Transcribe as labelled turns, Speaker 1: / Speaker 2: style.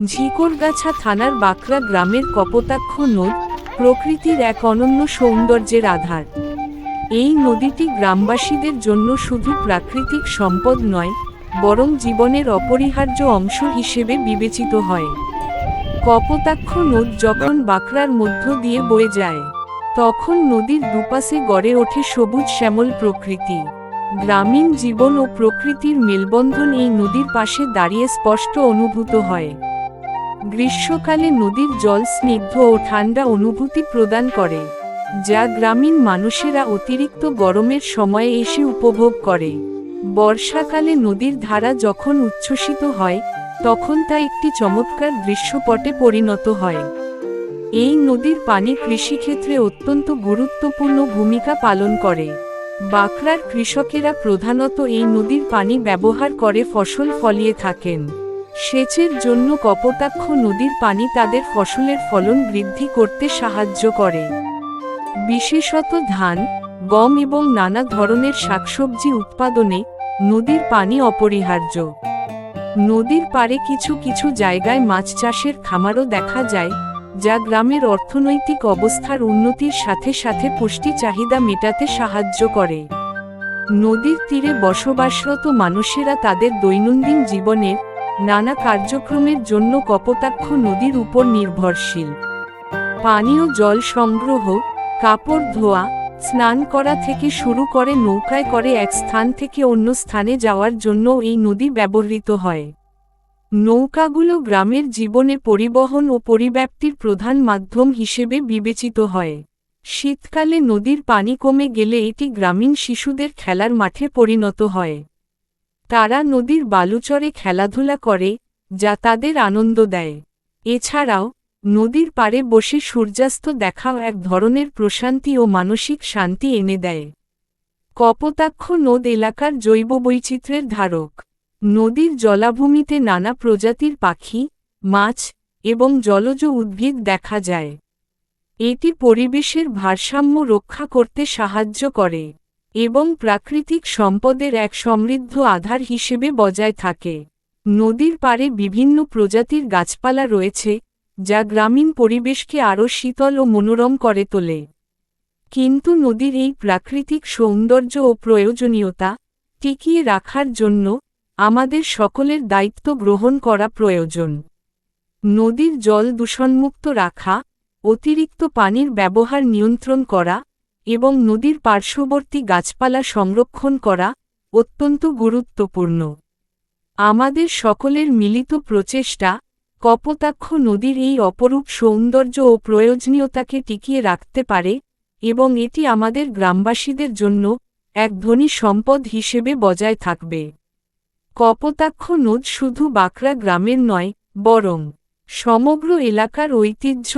Speaker 1: ঝিকরগাছা থানার বাঁকড়া গ্রামের কপোতাক্ষ নদ প্রকৃতির এক অনন্য সৌন্দর্যের আধার। এই নদীটি গ্রামবাসীদের জন্য শুধু প্রাকৃতিক সম্পদ নয়, বরং জীবনের অপরিহার্য অংশ হিসেবে বিবেচিত হয়। কপোতাক্ষ নদ যখন বাকরার মধ্য দিয়ে বয়ে যায়, তখন নদীর দুপাশে গড়ে ওঠে সবুজ শ্যামল প্রকৃতি। গ্রামীণ জীবন ও প্রকৃতির মেলবন্ধন এই নদীর পাশে দাঁড়িয়ে স্পষ্ট অনুভূত হয়। গ্রীষ্মকালে নদীর জল স্নিগ্ধ ও ঠান্ডা অনুভূতি প্রদান করে, যা গ্রামীণ মানুষেরা অতিরিক্ত গরমের সময়ে এসে উপভোগ করে। বর্ষাকালে নদীর ধারা যখন উচ্ছ্বসিত হয়, তখন তা একটি চমৎকার দৃশ্যপটে পরিণত হয়। এই নদীর পানি কৃষিক্ষেত্রে অত্যন্ত গুরুত্বপূর্ণ ভূমিকা পালন করে। বাঁকড়ার কৃষকেরা প্রধানত এই নদীর পানি ব্যবহার করে ফসল ফলিয়ে থাকেন। সেচের জন্য কপোতাক্ষ নদীর পানি তাদের ফসলের ফলন বৃদ্ধি করতে সাহায্য করে। বিশেষত ধান, গম এবং নানা ধরনের শাকসবজি উৎপাদনে নদীর পানি অপরিহার্য। নদীর পাড়ে কিছু কিছু জায়গায় মাছ চাষের খামারও দেখা যায়, যা গ্রামের অর্থনৈতিক অবস্থার উন্নতির সাথে সাথে পুষ্টি চাহিদা মেটাতে সাহায্য করে। নদীর তীরে বসবাসরত মানুষেরা তাদের দৈনন্দিন জীবনের নানা কার্যক্রমের জন্য কপোতাক্ষ নদীর উপর নির্ভরশীল। পানীয় জল সংগ্রহ, কাপড় ধোয়া, স্নান করা থেকে শুরু করে নৌকায় করে এক স্থান থেকে অন্য স্থানে যাওয়ার জন্য এই নদী ব্যবহৃত হয়। নৌকাগুলো গ্রামের জীবনে পরিবহন ও পরিব্যাপ্তির প্রধান মাধ্যম হিসেবে বিবেচিত হয়। শীতকালে নদীর পানি কমে গেলে এটি গ্রামীণ শিশুদের খেলার মাঠে পরিণত হয়। তারা নদীর বালুচরে খেলাধুলা করে, যা তাদের আনন্দ দেয়। এছাড়াও, নদীর পাড়ে বসে সূর্যাস্ত দেখাও এক ধরনের প্রশান্তি ও মানসিক শান্তি এনে দেয়। কপোতাক্ষ নদ এলাকার জৈব বৈচিত্র্যের ধারক। নদীর জলাভূমিতে নানা প্রজাতির পাখি, মাছ এবং জলজ উদ্ভিদ দেখা যায়। এটি পরিবেশের ভারসাম্য রক্ষা করতে সাহায্য করে। এবং প্রাকৃতিক সম্পদের এক সমৃদ্ধ আধার হিসেবে বজায় থাকে। নদীর পাড়ে বিভিন্ন প্রজাতির গাছপালা রয়েছে, যা গ্রামীণ পরিবেশকে আরও শীতল ও মনোরম করে তোলে। কিন্তু নদীর এই প্রাকৃতিক সৌন্দর্য ও প্রয়োজনীয়তা টিকিয়ে রাখার জন্য আমাদের সকলের দায়িত্ব গ্রহণ করা প্রয়োজন। নদীর জল দূষণমুক্ত রাখা, অতিরিক্ত পানির ব্যবহার নিয়ন্ত্রণ করা এবং নদীর পার্শ্ববর্তী গাছপালা সংরক্ষণ করা অত্যন্ত গুরুত্বপূর্ণ। আমাদের সকলের মিলিত প্রচেষ্টা কপোতাক্ষ নদীর এই অপরূপ সৌন্দর্য ও প্রয়োজনীয়তাকে টিকিয়ে রাখতে পারে এবং এটি আমাদের গ্রামবাসীদের জন্য এক ধনী সম্পদ হিসেবে বজায় থাকবে। কপোতাক্ষ নদ শুধু বাঁকড়া গ্রামের নয়, বরং সমগ্র এলাকার ঐতিহ্য